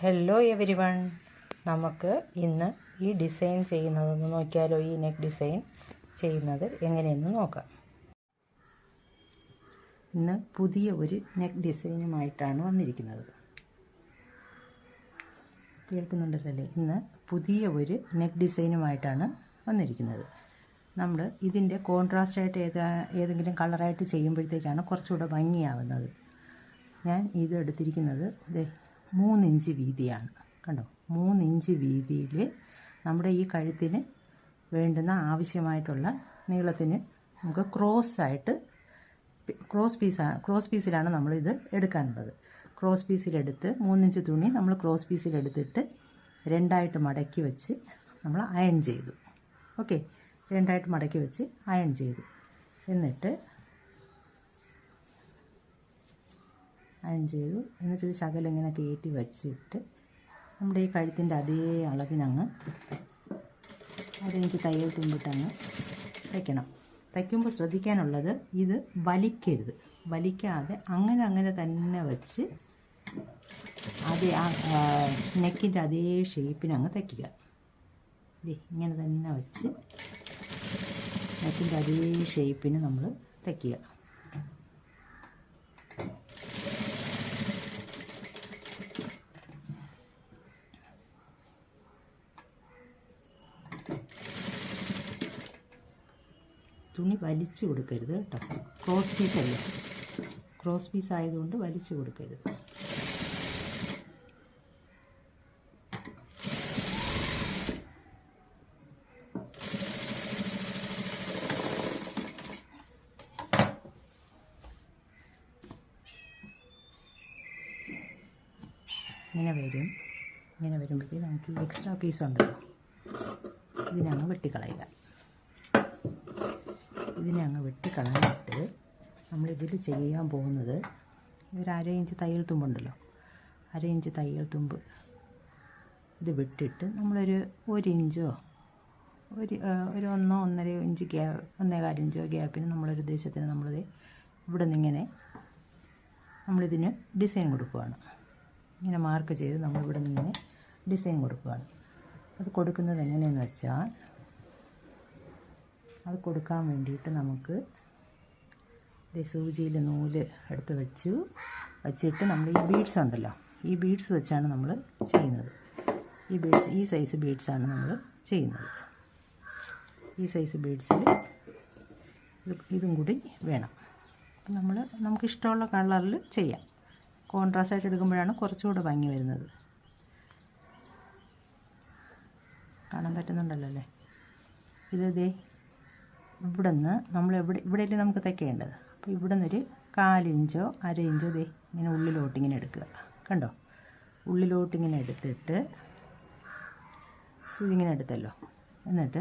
Hello every one നമുക്ക് ഇന്ന് ഈ ഡിസൈൻ ചെയ്യുന്നതെന്ന് നോക്കിയാലോ? ഈ നെക്ക് ഡിസൈൻ ചെയ്യുന്നത് എങ്ങനെയെന്ന് നോക്കാം. ഇന്ന് പുതിയ ഒരു നെക്ക് ഡിസൈനുമായിട്ടാണ് വന്നിരിക്കുന്നത്. കേൾക്കുന്നുണ്ടല്ലേ ഇന്ന് പുതിയ ഒരു നെക്ക് ഡിസൈനുമായിട്ടാണ് വന്നിരിക്കുന്നത്. നമ്മൾ ഇതിന്റെ കോൺട്രാസ്റ്റ് ആയിട്ട് ഏതാ ഏതെങ്കിലും കളറായിട്ട് ചെയ്യുമ്പോഴത്തേക്കാണ് കുറച്ചുകൂടെ ഭംഗിയാവുന്നത്. ഞാൻ ഇത് എടുത്തിരിക്കുന്നത് മൂന്നിഞ്ച് വീതിയാണ്. കണ്ടോ? മൂന്നിഞ്ച് വീതിയിൽ നമ്മുടെ ഈ കഴുത്തിന് വേണ്ടുന്ന ആവശ്യമായിട്ടുള്ള നീളത്തിന് നമുക്ക് ക്രോസ് ആയിട്ട് ക്രോസ് പീസാണ് ക്രോസ് പീസിലാണ് നമ്മളിത് എടുക്കാനുള്ളത്. ക്രോസ് പീസിലെടുത്ത് മൂന്നിഞ്ച് തുണി നമ്മൾ ക്രോസ് പീസിലെടുത്തിട്ട് രണ്ടായിട്ട് മടക്കി വെച്ച് നമ്മൾ അയൺ ചെയ്തു. ഓക്കെ? രണ്ടായിട്ട് മടക്കി വെച്ച് അയൺ ചെയ്തു. എന്നിട്ട് അയൺ ചെയ്തു. എന്നിട്ട് ശകലം ഇങ്ങനെ കയറ്റി വച്ചിട്ട് നമ്മുടെ ഈ കഴുത്തിന്റെ അതേ അളവിനങ്ങ് അരയിഞ്ച് തയ്യൽ തുമ്പിട്ടങ്ങ് തയ്ക്കണം. തയ്ക്കുമ്പോൾ ശ്രദ്ധിക്കാനുള്ളത് ഇത് വലിക്കരുത്. വലിക്കാതെ അങ്ങനെ അങ്ങനെ തന്നെ വെച്ച് അതേ ആ നെക്കിന്റെ അതേ ഷേപ്പിനങ്ങ് തയ്ക്കുക. ഇങ്ങനെ തന്നെ വെച്ച് നെക്കിന്റെ അതേ ഷേപ്പിന് നമ്മൾ തയ്ക്കുക തുണി വലിച്ചു കൊടുക്കരുത് കേട്ടോ. ക്രോസ് പീസ് അല്ല? ക്രോസ് പീസ് ആയതുകൊണ്ട് വലിച്ചു കൊടുക്കരുത്. ഇങ്ങനെ വരും. ഇങ്ങനെ വരുമ്പോഴത്തേക്ക് നമുക്ക് എക്സ്ട്രാ പീസ് ഉണ്ടല്ലോ. ഇതിനങ്ങ് വെട്ടിക്കളയുക. ഇതിനെ അങ്ങ് നമ്മൾ നമ്മളിതിൽ ചെയ്യാൻ പോകുന്നത് ഒരു അര ഇഞ്ച് തയ്യൽ തുമ്പുണ്ടല്ലോ അര ഇഞ്ച് തയ്യൽ തുമ്പ്. ഇത് വിട്ടിട്ട് നമ്മളൊരു ഒരു ഇഞ്ചോ ഒരു ഒരു ഒന്നോ ഒന്നര ഇഞ്ച് ഗ്യാ ഒന്നേകാൽ ഇഞ്ചോ ഗ്യാപ്പിന് നമ്മളൊരു ഉദ്ദേശത്തിന് നമ്മളിത് ഇവിടെ നിന്നിങ്ങനെ നമ്മളിതിന് ഡിസൈൻ കൊടുക്കുകയാണ് ഇങ്ങനെ മാർക്ക് ചെയ്ത് നമ്മളിവിടെ നിന്നിങ്ങനെ ഡിസൈൻ കൊടുക്കുകയാണ് അത് കൊടുക്കുന്നത് എങ്ങനെയെന്ന് വെച്ചാൽ അത് കൊടുക്കാൻ വേണ്ടിയിട്ട് നമുക്ക് സൂചിയിൽ നൂൽ എടുത്ത് വെച്ചു. വച്ചിട്ട് നമ്മൾ ഈ ബീഡ്സ് ഉണ്ടല്ലോ ഈ ബീഡ്സ് വെച്ചാണ് നമ്മൾ ചെയ്യുന്നത്. ഈ ബീഡ്സ് ഈ സൈസ് ബീഡ്സാണ് നമ്മൾ ചെയ്യുന്നത്. ഈ സൈസ് ബീഡ്സിൽ ഇതും കൂടി വേണം. നമ്മൾ നമുക്ക് ഇഷ്ടമുള്ള കളറിൽ ചെയ്യാം. കോൺട്രാസ്റ്റ് ആയിട്ട് എടുക്കുമ്പോഴാണ് കുറച്ചുകൂടെ ഭംഗി വരുന്നത്. കാണാൻ പറ്റുന്നുണ്ടല്ലോ അല്ലേ? ഇത് ദേ ഇവിടെ നിന്ന് നമ്മൾ എവിടെ ഇവിടെയല്ലേ നമുക്ക് തയ്ക്കേണ്ടത് അപ്പോൾ ഇവിടെ നിന്നൊരു കാലിഞ്ചോ അര ഇഞ്ചോ ദേ ഇങ്ങനെ ഉള്ളിലോട്ട് ഇങ്ങനെ എടുക്കുക. കണ്ടോ? ഉള്ളിലോട്ട് ഇങ്ങനെ എടുത്തിട്ട് സൂചി ഇങ്ങനെ എടുത്തല്ലോ. എന്നിട്ട്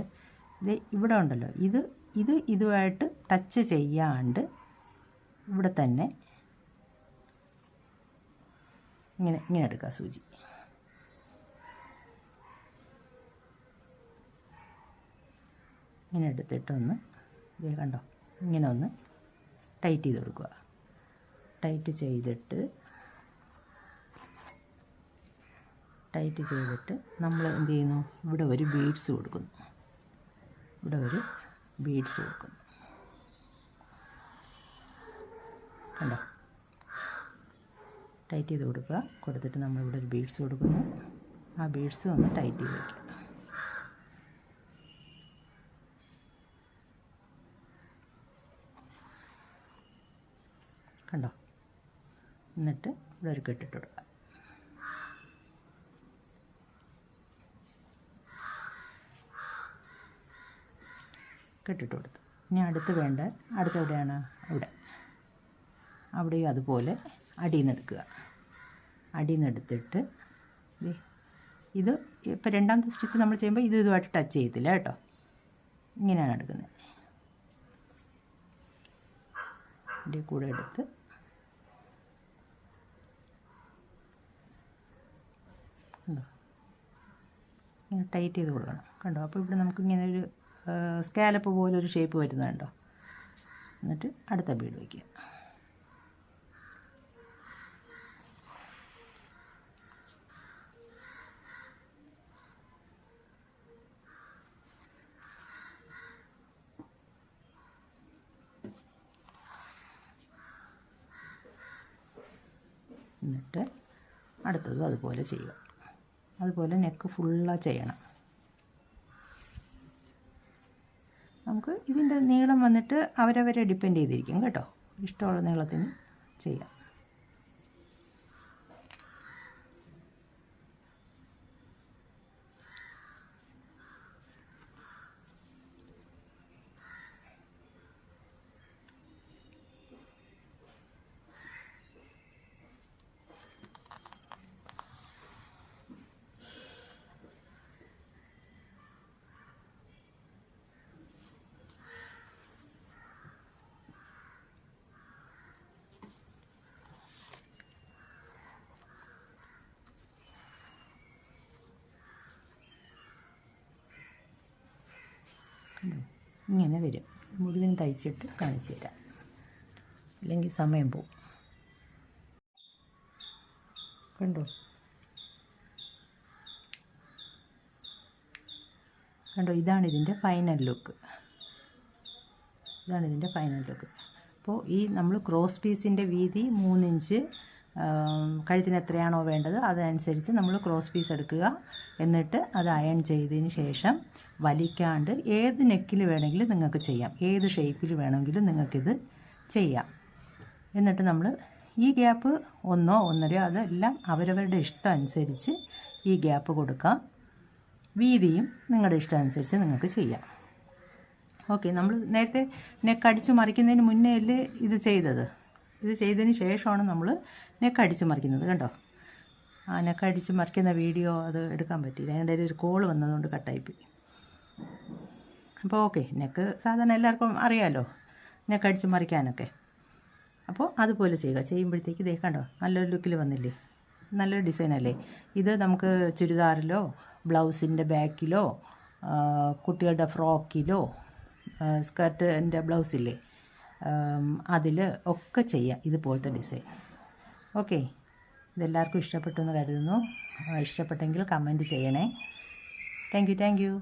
ഇത് ഇവിടെ ഉണ്ടല്ലോ. ഇത് ഇത് ഇതുമായിട്ട് ടച്ച് ചെയ്യാണ്ട് ഇവിടെ തന്നെ ഇങ്ങനെ ഇങ്ങനെ എടുക്കുക സൂചി. ഇങ്ങനെ എടുത്തിട്ടൊന്ന് ഇതേ കണ്ടോ ഇങ്ങനെ ഒന്ന് ടൈറ്റ് ചെയ്ത് കൊടുക്കുക. ടൈറ്റ് ചെയ്തിട്ട് ടൈറ്റ് ചെയ്തിട്ട് നമ്മൾ എന്ത് ചെയ്യുന്നു? ഇവിടെ ഒരു ബീഡ്സ് കൊടുക്കുന്നു. ഇവിടെ ഒരു ബീഡ്സ് കൊടുക്കുന്നു. കണ്ടോ? ടൈറ്റ് ചെയ്ത് കൊടുക്കുക. കൊടുത്തിട്ട് നമ്മളിവിടെ ഒരു ബീഡ്സ് കൊടുക്കുന്നു. ആ ബീഡ്സ് ഒന്ന് ടൈറ്റ് ചെയ്ത് വയ്ക്കുക കണ്ടോ? എന്നിട്ട് ഇവിടെ ഒരു കെട്ടിട്ട് കൊടുക്കുക കെട്ടിട്ട് കൊടുത്തു. ഇനി അടുത്ത് വേണ്ട. അടുത്ത് എവിടെയാണ്? അവിടെ. അവിടെയും അതുപോലെ അടിയിൽ എടുക്കുക. അടിയിൽ നിന്ന് എടുത്തിട്ട് ഇത് ഇപ്പോൾ രണ്ടാമത്തെ സ്റ്റിച്ച് നമ്മൾ ചെയ്യുമ്പോൾ ഇത് ഇതുമായിട്ട് ടച്ച് ചെയ്യത്തില്ല കേട്ടോ. ഇങ്ങനെയാണ് എടുക്കുന്നത്. ഇതിന്റെ കൂടെ എടുത്ത് കണ്ടോ ഇങ്ങനെ ടൈറ്റ് ചെയ്ത് കൊടുക്കണം കണ്ടോ? അപ്പോൾ ഇവിടെ നമുക്ക് ഇങ്ങനെ ഒരു സ്കാലപ്പ് പോലെ ഒരു ഷേപ്പ് വരുന്നുണ്ടോ എന്നിട്ട് അടുത്ത ബീഡ് വയ്ക്കുക. എന്നിട്ട് അടുത്തത് അതുപോലെ ചെയ്യുക. അതുപോലെ നെക്ക് ഫുള്ളാ ചെയ്യണം. നമുക്ക് ഇതിന്റെ നീളം വന്നിട്ട് അവരവരെ ഡിപ്പെൻഡ് ചെയ്തിരിക്കും കേട്ടോ. ഇഷ്ടമുള്ള നീളത്തിന് ചെയ്യാം കണ്ടോ? ഇങ്ങനെ വരും. മുഴുവൻ തയ്ച്ചിട്ട് കാണിച്ചു തരാം അല്ലെങ്കിൽ സമയം പോവും. കണ്ടോ? കണ്ടോ? ഇതാണ് ഇതിന്റെ ഫൈനൽ ലുക്ക് ഇതാണ് ഇതിന്റെ ഫൈനൽ ലുക്ക് അപ്പോൾ ഈ നമ്മൾ ക്രോസ് പീസിന്റെ വീതി മൂന്നിഞ്ച് കഴുത്തിന് എത്രയാണോ വേണ്ടത് അതനുസരിച്ച് നമ്മൾ ക്രോസ് പീസ് എടുക്കുക. എന്നിട്ട് അത് അയൺ ചെയ്തതിന് ശേഷം വലിക്കാണ്ട് ഏത് നെക്കിൽ വേണമെങ്കിലും നിങ്ങൾക്ക് ചെയ്യാം. ഏത് ഷേപ്പിൽ വേണമെങ്കിലും നിങ്ങൾക്കിത് ചെയ്യാം. എന്നിട്ട് നമ്മൾ ഈ ഗ്യാപ്പ് ഒന്നോ ഒന്നരയോ അതെല്ലാം അവരവരുടെ ഇഷ്ടം അനുസരിച്ച് ഈ ഗ്യാപ്പ് കൊടുക്കാം. വീതിയും നിങ്ങളുടെ ഇഷ്ടം അനുസരിച്ച് നിങ്ങൾക്ക് ചെയ്യാം. ഓക്കെ നമ്മൾ നേരത്തെ നെക്ക് അടിച്ച് മറിക്കുന്നതിന് മുന്നേ അല്ലേ ഇത് ചെയ്തത്? ഇത് ചെയ്തതിന് ശേഷമാണ് നമ്മൾ നെക്ക് അടിച്ച് മറിക്കുന്നത് കണ്ടോ? ആ നെക്ക് അടിച്ച് മറിക്കുന്ന വീഡിയോ അത് എടുക്കാൻ പറ്റിയില്ല. അതിന്റെ ഇടയിൽ ഒരു കോൾ വന്നതുകൊണ്ട് കട്ടായിപ്പോയി. അപ്പോൾ ഓക്കെ നെക്ക് സാധാരണ എല്ലാവർക്കും അറിയാമല്ലോ നെക്ക് അടിച്ച് മറിക്കാനൊക്കെ. അപ്പോൾ അതുപോലെ ചെയ്യുക. ചെയ്യുമ്പോഴത്തേക്ക് ഇതേ കണ്ടോ നല്ലൊരു ലുക്കിൽ വന്നില്ലേ? നല്ലൊരു ഡിസൈൻ അല്ലേ? ഇത് നമുക്ക് ചുരിദാറിലോ ബ്ലൗസിന്റെ ബാക്കിലോ കുട്ടികളുടെ ഫ്രോക്കിലോ സ്കർട്ടിന്റെ ബ്ലൗസില്ലേ? അതിൽ ഒക്കെ ചെയ്യാം ഇതുപോലത്തെ ഡിസൈൻ. ഓക്കെ. ഇതെല്ലാവർക്കും ഇഷ്ടപ്പെട്ടു എന്ന് കരുതുന്നു. ഇഷ്ടപ്പെട്ടെങ്കിൽ കമന്റ് ചെയ്യണേ. Thank you thank you.